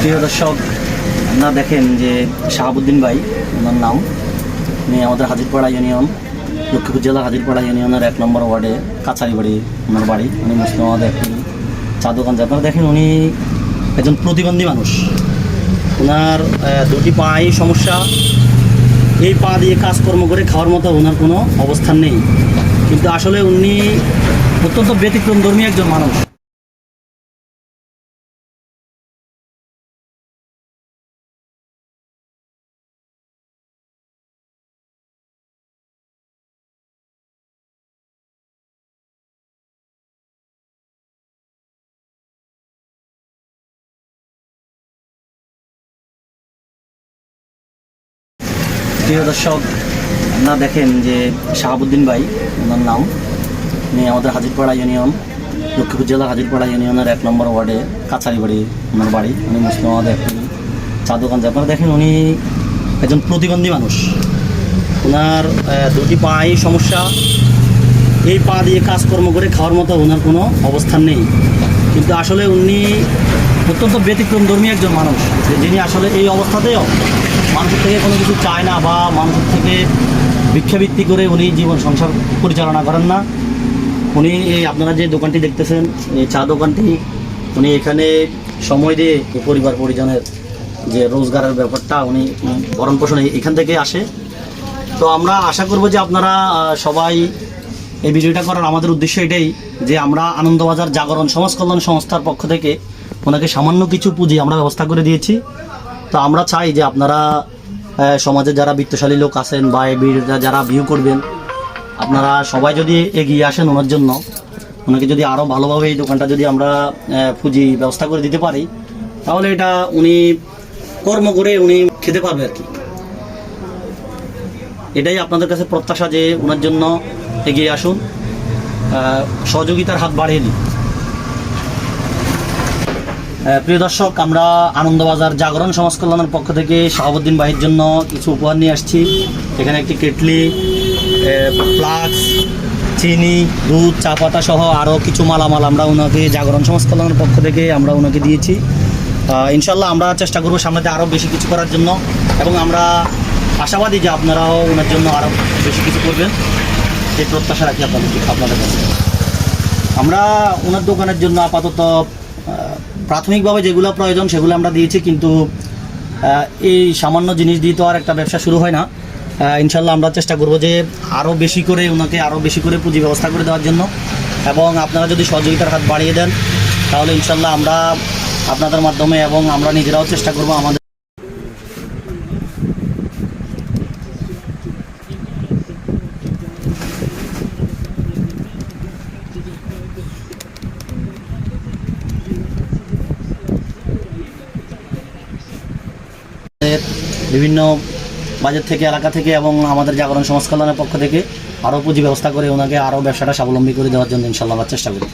প্রিয় দর্শক, আপনারা দেখেন যে শাহাবুদ্দিন ভাই, ওনার নাম, উনি আমাদের হাজিরপাড়া ইউনিয়ন, লক্ষ্মীপুর জেলার হাজিরপাড়া ইউনিয়নের এক নম্বর ওয়ার্ডে কাছারি বাড়ি, ওনার বাড়ি। উনি মুসলিম আমাদের একটি চা দোকান যায়। আপনারা দেখেন, উনি একজন প্রতিবন্ধী মানুষ। ওনার দুটি পায়ে সমস্যা। এই পা দিয়ে কাজকর্ম করে খাওয়ার মতো ওনার কোনো অবস্থান নেই। কিন্তু আসলে উনি অত্যন্ত ব্যতিক্রম ধর্মী একজন মানুষ। প্রিয় দর্শক, আপনারা দেখেন যে শাহাবুদ্দিন ভাই, ওনার নাম। উনি আমাদের হাজিরপাড়া ইউনিয়ন, লক্ষ্মীপুর জেলার হাজিরপাড়া ইউনিয়নের এক নম্বর ওয়ার্ডে কাছারি বাড়ি ওনার বাড়ি। উনি মুসলিম আমাদের একটি চা দোকান। আপনারা দেখেন উনি একজন প্রতিবন্ধী মানুষ। ওনার দুটি পায়ে সমস্যা। এই পা দিয়ে কাজকর্ম করে খাওয়ার মতো ওনার কোনো অবস্থান নেই। কিন্তু আসলে উনি অত্যন্ত ব্যতিক্রম ধর্মী একজন মানুষ। যিনি আসলে এই অবস্থাতেও মানুষের থেকে কোনো কিছু চায় না বা মানুষের থেকে ভিক্ষাবৃত্তি করে উনি জীবন সংসার পরিচালনা করেন না। উনি এই আপনারা যে দোকানটি দেখতেছেন, এই চা দোকানটি, উনি এখানে সময় দিয়ে পরিবার পরিজনের যে রোজগারের ব্যাপারটা উনি ভরণ পোষণ এখান থেকে আসে। তো আমরা আশা করব যে আপনারা সবাই এই ভিডিওটা করার আমাদের উদ্দেশ্য এটাই যে আমরা আনন্দবাজার জাগরণ সমাজ কল্যাণ সংস্থার পক্ষ থেকে ওনাকে সামান্য কিছু পুঁজি আমরা ব্যবস্থা করে দিয়েছি। তো আমরা চাই যে আপনারা সমাজে যারা বৃত্তশালী লোক আছেন বা যারা ভিউ করবেন, আপনারা সবাই যদি এগিয়ে আসেন ওনার জন্য, ওনাকে যদি আরও ভালোভাবে এই দোকানটা যদি আমরা পুঁজি ব্যবস্থা করে দিতে পারি, তাহলে এটা উনি কর্ম করে উনি খেতে পারবে আর কি। এটাই আপনাদের কাছে প্রত্যাশা যে ওনার জন্য এগিয়ে আসুন সহযোগিতার হাত বাড়িয়ে দিন। প্রিয় দর্শক, আমরা আনন্দবাজার জাগরণ সমাজ কল্যাণের পক্ষ থেকে শাহাবুদ্দিন ভাইয়ের জন্য কিছু উপহার নিয়ে আসছি। এখানে একটি কেটলি ফ্লাক্স, চিনি, দুধ, চা পাতা সহ আরও কিছু মালামাল আমরা ওনাকে জাগরণ সমাজ কল্যাণের পক্ষ থেকে আমরা ওনাকে দিয়েছি। ইনশাল্লাহ আমরা চেষ্টা করব সামনেতে আরও বেশি কিছু করার জন্য এবং আমরা আশাবাদী যে আপনারাও ওনার জন্য আরও বেশি কিছু করবেন। এই প্রত্যাশা রাখি আপনাদের আপনাদের কাছে। আমরা ওনার দোকানের জন্য আপাতত প্রাথমিকভাবে যেগুলো প্রয়োজন সেগুলো আমরা দিয়েছি, কিন্তু এই সামান্য জিনিস দিয়ে তো আর একটা ব্যবসা শুরু হয় না। ইনশাল্লাহ আমরা চেষ্টা করব যে আরও বেশি করে ওনাকে আরও বেশি করে পুঁজি ব্যবস্থা করে দেওয়ার জন্য। এবং আপনারা যদি সহযোগিতার হাত বাড়িয়ে দেন, তাহলে ইনশাল্লাহ আমরা আপনাদের মাধ্যমে এবং আমরা নিজেরাও চেষ্টা করব আমাদের আমাদের বিভিন্ন বাজার থেকে, এলাকা থেকে এবং আমাদের জাগরণ সমাজ কল্যাণের পক্ষ থেকে আরও পুঁজি ব্যবস্থা করে ওনাকে আরও ব্যবসাটা স্বাবলম্বী করে দেওয়ার জন্য ইনশাল্লাহ চেষ্টা করি।